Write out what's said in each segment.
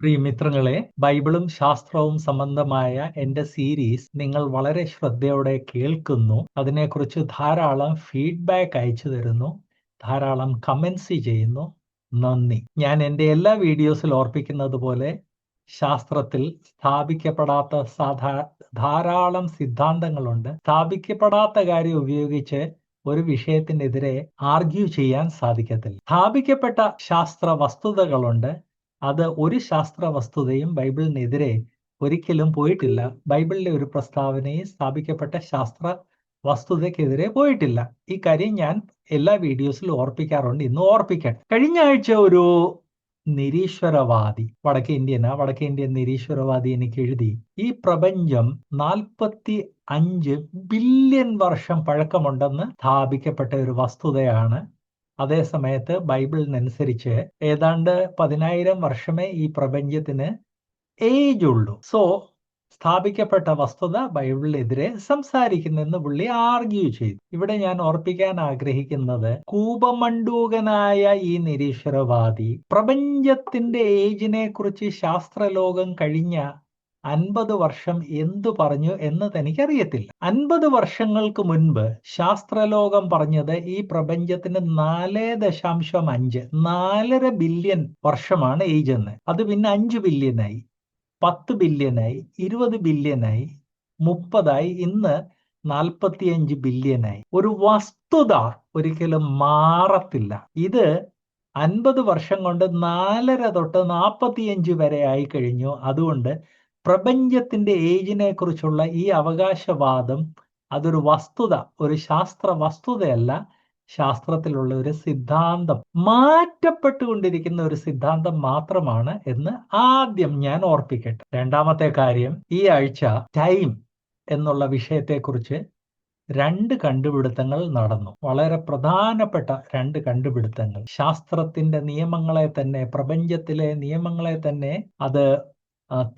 പ്രിയമിത്രങ്ങളെ ബൈബിളും ശാസ്ത്രവും സംബന്ധമായ എന്റെ സീരീസ് നിങ്ങൾ വളരെ ശ്രദ്ധയോടെ കേൾക്കുന്നു. അതിനെക്കുറിച്ച് ധാരാളം ഫീഡ്ബാക്ക് അയച്ചു തരുന്നു. ധാരാളം കമൻസ് ചെയ്യുന്നു. നന്ദി. ഞാൻ എന്റെ എല്ലാ വീഡിയോസിൽ ഓർപ്പിക്കുന്നത് പോലെ ശാസ്ത്രത്തിൽ സ്ഥാപിക്കപ്പെടാത്ത സാധാ ധാരാളം സിദ്ധാന്തങ്ങളുണ്ട്. സ്ഥാപിക്കപ്പെടാത്ത കാര്യം ഉപയോഗിച്ച് ഒരു വിഷയത്തിനെതിരെ ആർഗ്യൂ ചെയ്യാൻ സാധിക്കത്തില്ല. സ്ഥാപിക്കപ്പെട്ട ശാസ്ത്ര വസ്തുതകളുണ്ട്. അത് ഒരു ശാസ്ത്ര വസ്തുതയും ബൈബിളിനെതിരെ ഒരിക്കലും പോയിട്ടില്ല. ബൈബിളിലെ ഒരു പ്രസ്താവനയും സ്ഥാപിക്കപ്പെട്ട ശാസ്ത്ര വസ്തുതയ്ക്കെതിരെ പോയിട്ടില്ല. ഈ കാര്യം ഞാൻ എല്ലാ വീഡിയോസിലും ഓർപ്പിക്കാറുണ്ട്. ഇന്ന് ഓർപ്പിക്കാൻ കഴിഞ്ഞ ആഴ്ച ഒരു നിരീശ്വരവാദി വടക്കേ ഇന്ത്യന വടക്കേ ഇന്ത്യൻ നിരീശ്വരവാദി എനിക്ക് എഴുതി. ഈ പ്രപഞ്ചം നാൽപ്പത്തി അഞ്ച് ബില്യൺ വർഷം പഴക്കമുണ്ടെന്ന് സ്ഥാപിക്കപ്പെട്ട ഒരു വസ്തുതയാണ് അതേ സമയത്ത് ബൈബിളിനനുസരിച്ച് ഏതാണ്ട് പതിനായിരം വർഷമേ ഈ പ്രപഞ്ചത്തിന് ഏജ് ഉള്ളൂ. സോ സ്ഥാപിക്കപ്പെട്ട വസ്തുത ബൈബിളിനെതിരെ സംസാരിക്കുന്നെന്ന് പുള്ളി ആർഗ്യൂ ചെയ്തു. ഇവിടെ ഞാൻ ഓർപ്പിക്കാൻ ആഗ്രഹിക്കുന്നത് കൂപമണ്ടൂകനായ ഈ നിരീശ്വരവാദി പ്രപഞ്ചത്തിന്റെ ഏജിനെ കുറിച്ച് ശാസ്ത്രലോകം കഴിഞ്ഞ അൻപത് വർഷം എന്തു പറഞ്ഞു എന്ന് തനിക്കറിയത്തില്ല. അൻപത് വർഷങ്ങൾക്ക് മുൻപ് ശാസ്ത്രലോകം പറഞ്ഞത് ഈ പ്രപഞ്ചത്തിന് നാല് ദശാംശം അഞ്ച് നാലര ബില്യൺ വർഷമാണ് ഏജ് എന്ന്. അത് പിന്നെ അഞ്ച് ബില്യനായി പത്ത് ബില്യനായി ഇരുപത് ബില്യനായി മുപ്പതായി ഇന്ന് നാൽപ്പത്തിയഞ്ച് ബില്യനായി. ഒരു വസ്തുത ഒരിക്കലും മാറത്തില്ല. ഇത് അൻപത് വർഷം കൊണ്ട് നാലര തൊട്ട് നാൽപ്പത്തിയഞ്ച് വരെ ആയി കഴിഞ്ഞു. അതുകൊണ്ട് പ്രപഞ്ചത്തിന്റെ ഏജിനെ കുറിച്ചുള്ള ഈ അവകാശവാദം അതൊരു വസ്തുത ഒരു ശാസ്ത്ര വസ്തുതയല്ല ശാസ്ത്രത്തിലുള്ള ഒരു സിദ്ധാന്തം. മാറ്റപ്പെട്ടുകൊണ്ടിരിക്കുന്ന ഒരു സിദ്ധാന്തം മാത്രമാണ് എന്ന് ആദ്യം ഞാൻ ഓർപ്പിക്കട്ടെ. രണ്ടാമത്തെ കാര്യം ഈ ആഴ്ച ടൈം എന്നുള്ള വിഷയത്തെക്കുറിച്ച് രണ്ട് കണ്ടുപിടുത്തങ്ങൾ നടന്നു. വളരെ പ്രധാനപ്പെട്ട രണ്ട് കണ്ടുപിടുത്തങ്ങൾ. ശാസ്ത്രത്തിന്റെ നിയമങ്ങളെ തന്നെ പ്രപഞ്ചത്തിലെ നിയമങ്ങളെ തന്നെ അത്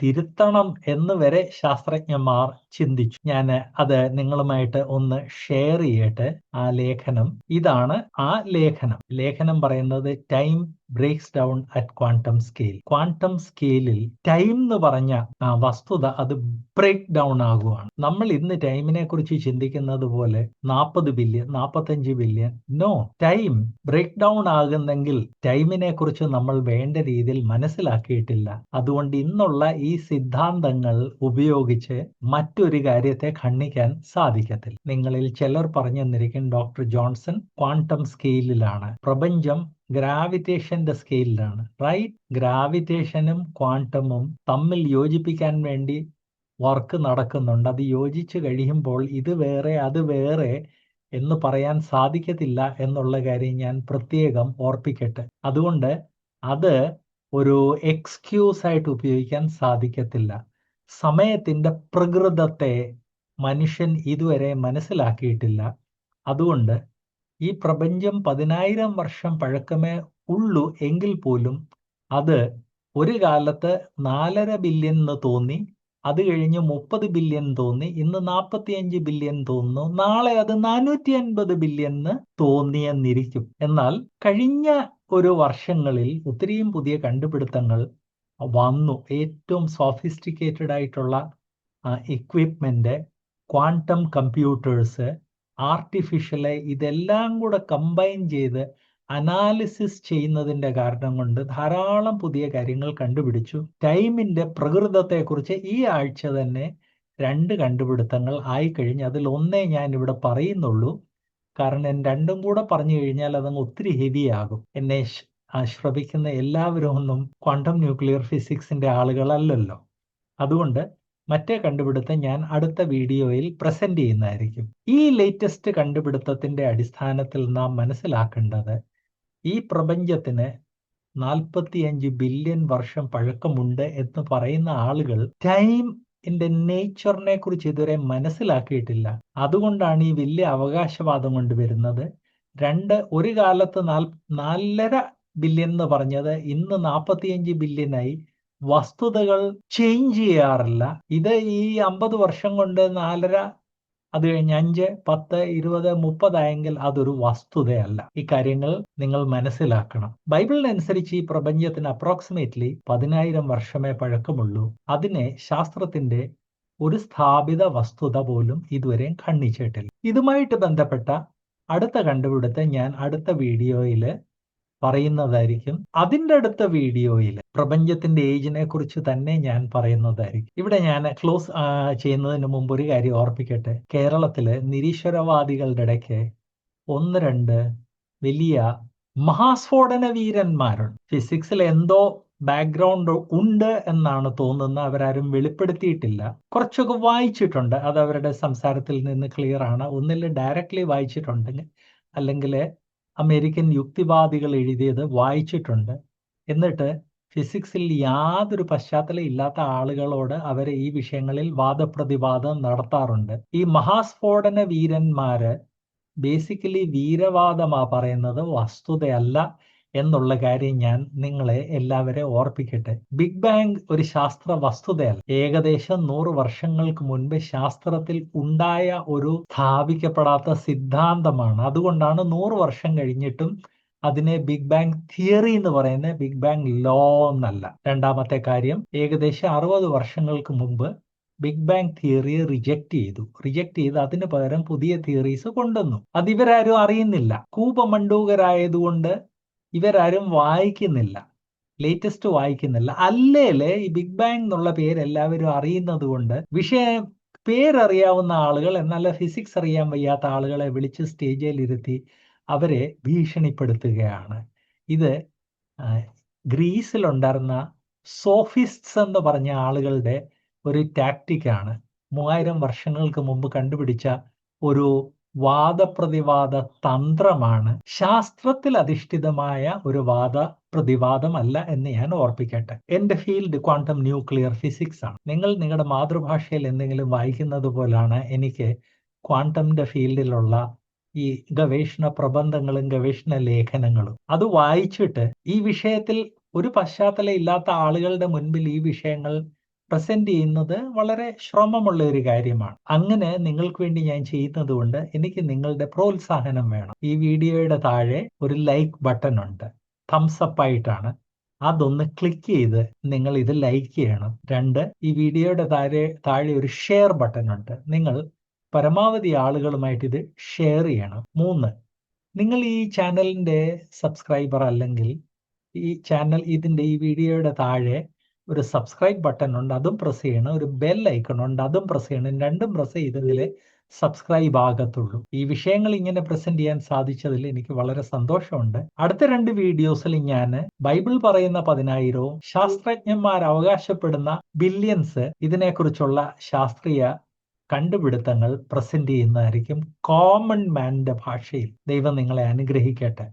തിരുത്തണം എന്ന് വരെ ശാസ്ത്രജ്ഞന്മാർ ചിന്തിച്ചു. ഞാൻ അത് നിങ്ങളുമായിട്ട് ഒന്ന് ഷെയർ ചെയ്യട്ടെ. ആ ലേഖനം ഇതാണ് ആ ലേഖനം. ലേഖനം പറയുന്നത് time breaks down at quantum scale quantum സ്കെയിലിൽ ടൈം എന്ന് പറഞ്ഞ ആ വസ്തുത അത് ബ്രേക്ക് ഡൗൺ ആകുവാണ്. നമ്മൾ ഇന്ന് ടൈമിനെ കുറിച്ച് ചിന്തിക്കുന്നത് പോലെ നാൽപ്പത് ബില്യൺ നാൽപ്പത്തഞ്ച് billion no time break down ആകുന്നെങ്കിൽ ടൈമിനെ കുറിച്ച് നമ്മൾ വേണ്ട രീതിയിൽ മനസ്സിലാക്കിയിട്ടില്ല. അതുകൊണ്ട് ഇന്നുള്ള ഈ സിദ്ധാന്തങ്ങൾ ഉപയോഗിച്ച് മറ്റൊരു കാര്യത്തെ ഖണ്ഡിക്കാൻ സാധിക്കത്തില്ല. നിങ്ങളിൽ ചിലർ പറഞ്ഞു തന്നിരിക്കും ഡോക്ടർ ജോൺസൺ ക്വാണ്ടം സ്കെയിലിലാണ്. പ്രപഞ്ചം ഗ്രാവിറ്റേഷന്റെ സ്കെയിലിലാണ്. റൈറ്റ്? ഗ്രാവിറ്റേഷനും ക്വാണ്ടമും തമ്മിൽ യോജിപ്പിക്കാൻ വേണ്ടി വർക്ക് നടക്കുന്നുണ്ട്. അത് യോജിച്ചു കഴിയുമ്പോൾ ഇത് വേറെ അത് വേറെ എന്ന് പറയാൻ സാധിക്കത്തില്ല എന്നുള്ള കാര്യം ഞാൻ പ്രത്യേകം ഓർപ്പിക്കട്ടെ. അതുകൊണ്ട് അത് ഒരു എക്സ്ക്യൂസ് ആയിട്ട് ഉപയോഗിക്കാൻ സാധിക്കത്തില്ല. സമയത്തിന്റെ പ്രകൃതത്തെ മനുഷ്യൻ ഇതുവരെ മനസ്സിലാക്കിയിട്ടില്ല. അതുകൊണ്ട് ഈ പ്രപഞ്ചം പതിനായിരം വർഷം പഴക്കമേ ഉള്ളൂ എങ്കിൽ പോലും അത് ഒരു കാലത്ത് നാലര ബില്യൺ എന്ന് തോന്നി അത് കഴിഞ്ഞ് മുപ്പത് ബില്യൺ തോന്നി ഇന്ന് നാൽപ്പത്തിയഞ്ച് ബില്യൺ തോന്നുന്നു നാളെ അത് നാനൂറ്റി അൻപത് എന്ന് തോന്നിയെന്നിരിക്കും. എന്നാൽ കഴിഞ്ഞ ഒരു വർഷങ്ങളിൽ ഒത്തിരിയും പുതിയ കണ്ടുപിടുത്തങ്ങൾ വന്നു. ഏറ്റവും സോഫിസ്റ്റിക്കേറ്റഡ് ആയിട്ടുള്ള എക്വിപ്മെന്റ് ക്വാണ്ടം കമ്പ്യൂട്ടേഴ്സ് ആർട്ടിഫിഷ്യൽ ഇതെല്ലാം കൂടെ കമ്പൈൻ ചെയ്ത് അനാലിസിസ് ചെയ്യുന്നതിന്റെ കാരണം കൊണ്ട് ധാരാളം പുതിയ കാര്യങ്ങൾ കണ്ടുപിടിച്ചു. ടൈമിന്റെ പ്രകൃതത്തെക്കുറിച്ച് ഈ ആഴ്ച തന്നെ രണ്ട് കണ്ടുപിടുത്തങ്ങൾ ആയി അതിലൊന്നേ അതിൽ ഞാൻ ഇവിടെ പറയുന്നുള്ളൂ. കാരണം രണ്ടും കൂടെ പറഞ്ഞു കഴിഞ്ഞാൽ അതങ്ങ് ഒത്തിരി ഹെവിയാകും എന്നെ ശ്രമിക്കുന്ന എല്ലാവരും ഒന്നും ക്വാണ്ടം ന്യൂക്ലിയർ ഫിസിക്സിന്റെ ആളുകളല്ലല്ലോ. അതുകൊണ്ട് മറ്റേ കണ്ടുപിടുത്തം ഞാൻ അടുത്ത വീഡിയോയിൽ പ്രസന്റ് ചെയ്യുന്നതായിരിക്കും. ഈ ലേറ്റസ്റ്റ് കണ്ടുപിടുത്തത്തിന്റെ അടിസ്ഥാനത്തിൽ നാം മനസ്സിലാക്കേണ്ടത് ഈ പ്രപഞ്ചത്തിന് നാൽപ്പത്തിയഞ്ച് ബില്യൺ വർഷം പഴക്കമുണ്ട് എന്ന് പറയുന്ന ആളുകൾ ടൈം ടൈമിന്റെ നേച്ചറിനെ കുറിച്ച് ഇതുവരെ മനസ്സിലാക്കിയിട്ടില്ല. അതുകൊണ്ടാണ് ഈ വലിയ അവകാശവാദം കൊണ്ടുവരുന്നത് രണ്ട് ഒരു കാലത്ത് നാൽ നാലര ബില്യൺ എന്ന് പറഞ്ഞത് ഇന്ന് നാൽപ്പത്തിയഞ്ച് ബില്യനായി വസ്തുതകൾ ചേഞ്ച് ചെയ്യാറില്ല. ഇത് ഈ അമ്പത് വർഷം കൊണ്ട് നാലര അത് കഴിഞ്ഞ് അഞ്ച് പത്ത് ഇരുപത് മുപ്പതായെങ്കിൽ അതൊരു വസ്തുതയല്ല. ഈ കാര്യങ്ങൾ നിങ്ങൾ മനസ്സിലാക്കണം. ബൈബിളിനനുസരിച്ച് ഈ പ്രപഞ്ചത്തിന് അപ്രോക്സിമേറ്റ്ലി പതിനായിരം വർഷമേ പഴക്കമുള്ളൂ. അതിനെ ശാസ്ത്രത്തിന്റെ ഒരു സ്ഥാപിത വസ്തുത പോലും ഇതുവരെ കണ്ണിച്ചിട്ടില്ല ഇതുമായിട്ട് ബന്ധപ്പെട്ട അടുത്ത കണ്ടുപിടുത്തം ഞാൻ അടുത്ത വീഡിയോയിൽ പറയുന്നതായിരിക്കും. അതിന്റെ അടുത്ത വീഡിയോയിൽ പ്രപഞ്ചത്തിന്റെ ഏജിനെ കുറിച്ച് തന്നെ ഞാൻ പറയുന്നതായിരിക്കും. ഇവിടെ ഞാൻ ക്ലോസ് ചെയ്യുന്നതിന് മുമ്പ് ഒരു കാര്യം ഓർപ്പിക്കട്ടെ. കേരളത്തിലെ നിരീശ്വരവാദികളുടെ ഇടയ്ക്ക് ഒന്ന് രണ്ട് വലിയ മഹാസ്ഫോടന വീരന്മാരുണ്ട്. ഫിസിക്സിൽ എന്തോ ബാക്ക്ഗ്രൗണ്ട് ഉണ്ട് എന്നാണ് തോന്നുന്നത്. അവരാരും വെളിപ്പെടുത്തിയിട്ടില്ല. കുറച്ചൊക്കെ വായിച്ചിട്ടുണ്ട്. അത് അവരുടെ സംസാരത്തിൽ നിന്ന് ക്ലിയർ ആണ്. ഒന്നിൽ ഡയറക്റ്റ്ലി വായിച്ചിട്ടുണ്ടെങ്കിൽ അല്ലെങ്കിൽ അമേരിക്കൻ യുക്തിവാദികൾ എഴുതിയത് വായിച്ചിട്ടുണ്ട്. എന്നിട്ട് ഫിസിക്സിൽ യാതൊരു പശ്ചാത്തലം ഇല്ലാത്ത ആളുകളോട് അവരെ ഈ വിഷയങ്ങളിൽ വാദപ്രതിവാദം നടത്താറുണ്ട്. ഈ മഹാസ്ഫോടന വീരന്മാര് ബേസിക്കലി വീരവാദമാ പറയുന്നത് വസ്തുതയല്ല. എന്നുള്ള കാര്യം ഞാൻ നിങ്ങളെ എല്ലാവരെ ഓർപ്പിക്കട്ടെ. ബിഗ് ബാങ് ഒരു ശാസ്ത്ര വസ്തുതയല്ല. ഏകദേശം നൂറ് വർഷങ്ങൾക്ക് മുൻപ് ശാസ്ത്രത്തിൽ ഉണ്ടായ ഒരു സ്ഥാപിക്കപ്പെടാത്ത സിദ്ധാന്തമാണ്. അതുകൊണ്ടാണ് നൂറ് വർഷം കഴിഞ്ഞിട്ടും അതിനെ ബിഗ് ബാങ് തിയറി എന്ന് പറയുന്ന ബിഗ് ബാങ് ലോ എന്നല്ല. രണ്ടാമത്തെ കാര്യം ഏകദേശം അറുപത് വർഷങ്ങൾക്ക് മുമ്പ് ബിഗ് ബാങ് തിയറിയെ റിജക്ട് ചെയ്തു. റിജക്ട് ചെയ്ത് അതിന് പകരം പുതിയ തിയറീസ് കൊണ്ടുവന്നു. അത് ഇവരാരും അറിയുന്നില്ല. കൂപമണ്ടൂകരായതുകൊണ്ട് ഇവരാരും വായിക്കുന്നില്ല. ലേറ്റസ്റ്റ് വായിക്കുന്നില്ല. അല്ലേൽ ഈ ബിഗ് ബാങ് എന്നുള്ള പേര് എല്ലാവരും അറിയുന്നത് കൊണ്ട് വിഷയം പേരറിയാവുന്ന ആളുകൾ എന്നല്ല ഫിസിക്സ് അറിയാൻ വയ്യാത്ത ആളുകളെ വിളിച്ച് സ്റ്റേജിൽ ഇരുത്തി അവരെ ഭീഷണിപ്പെടുത്തുകയാണ്. ഇത് ഗ്രീസിലുണ്ടായിരുന്ന സോഫിസ്റ്റ്സ് എന്ന് പറഞ്ഞ ആളുകളുടെ ഒരു ടാക്റ്റിക്കാണ് മൂവായിരം വർഷങ്ങൾക്ക് മുമ്പ് കണ്ടുപിടിച്ച ഒരു വാദപ്രതിവാദ തന്ത്രമാണ് ശാസ്ത്രത്തിൽ അധിഷ്ഠിതമായ ഒരു വാദ പ്രതിവാദമല്ല എന്ന് ഞാൻ ഓർപ്പിക്കട്ടെ. എന്റെ ഫീൽഡ് ക്വാണ്ടം ന്യൂക്ലിയർ ഫിസിക്സ് ആണ്. നിങ്ങൾ നിങ്ങളുടെ മാതൃഭാഷയിൽ എന്തെങ്കിലും വായിക്കുന്നത് പോലാണ് എനിക്ക് ക്വാണ്ടമിന്റെ ഫീൽഡിലുള്ള ഈ ഗവേഷണ പ്രബന്ധങ്ങളും ഗവേഷണ ലേഖനങ്ങളും. അത് വായിച്ചിട്ട് ഈ വിഷയത്തിൽ ഒരു പശ്ചാത്തലം ഇല്ലാത്ത ആളുകളുടെ മുൻപിൽ ഈ വിഷയങ്ങൾ പ്രസന്റ് ചെയ്യുന്നത് വളരെ ശ്രമമുള്ള ഒരു കാര്യമാണ്. അങ്ങനെ നിങ്ങൾക്ക് വേണ്ടി ഞാൻ ചെയ്യുന്നത് കൊണ്ട് എനിക്ക് നിങ്ങളുടെ പ്രോത്സാഹനം വേണം. ഈ വീഡിയോയുടെ താഴെ ഒരു ലൈക്ക് ബട്ടൺ ഉണ്ട്. തംസ് അപ്പ് ആയിട്ടാണ്. അതൊന്ന് ക്ലിക്ക് ചെയ്ത് നിങ്ങൾ ഇത് ലൈക്ക് ചെയ്യണം. രണ്ട് ഈ വീഡിയോയുടെ താഴെ താഴെ ഒരു ഷെയർ ബട്ടൺ ഉണ്ട്. നിങ്ങൾ പരമാവധി ആളുകളുമായിട്ട് ഇത് ഷെയർ ചെയ്യണം. മൂന്ന് നിങ്ങൾ ഈ ചാനലിന്റെ സബ്സ്ക്രൈബർ അല്ലെങ്കിൽ ഈ ചാനൽ ഇതിന്റെ ഈ വീഡിയോയുടെ താഴെ ഒരു സബ്സ്ക്രൈബ് ബട്ടൺ ഉണ്ട് അതും പ്രസ് ചെയ്യണം. ഒരു ബെൽ ഐക്കൺ ഉണ്ട് അതും പ്രസ് ചെയ്യണം. രണ്ടും പ്രസ് ചെയ്തതിലേ സബ്സ്ക്രൈബ് ആകത്തുള്ളൂ. ഈ വിഷയങ്ങൾ ഇങ്ങനെ പ്രസന്റ് ചെയ്യാൻ സാധിച്ചതിൽ എനിക്ക് വളരെ സന്തോഷമുണ്ട്. അടുത്ത രണ്ട് വീഡിയോസിൽ ഞാൻ ബൈബിൾ പറയുന്ന പതിനായിരവും ശാസ്ത്രജ്ഞന്മാർ അവകാശപ്പെടുന്ന ബില്യൻസ് ഇതിനെക്കുറിച്ചുള്ള ശാസ്ത്രീയ കണ്ടുപിടുത്തങ്ങൾ പ്രസന്റ് ചെയ്യുന്നതായിരിക്കും. കോമൺ മാനിന്റെ ഭാഷയിൽ ദൈവം നിങ്ങളെ അനുഗ്രഹിക്കട്ടെ.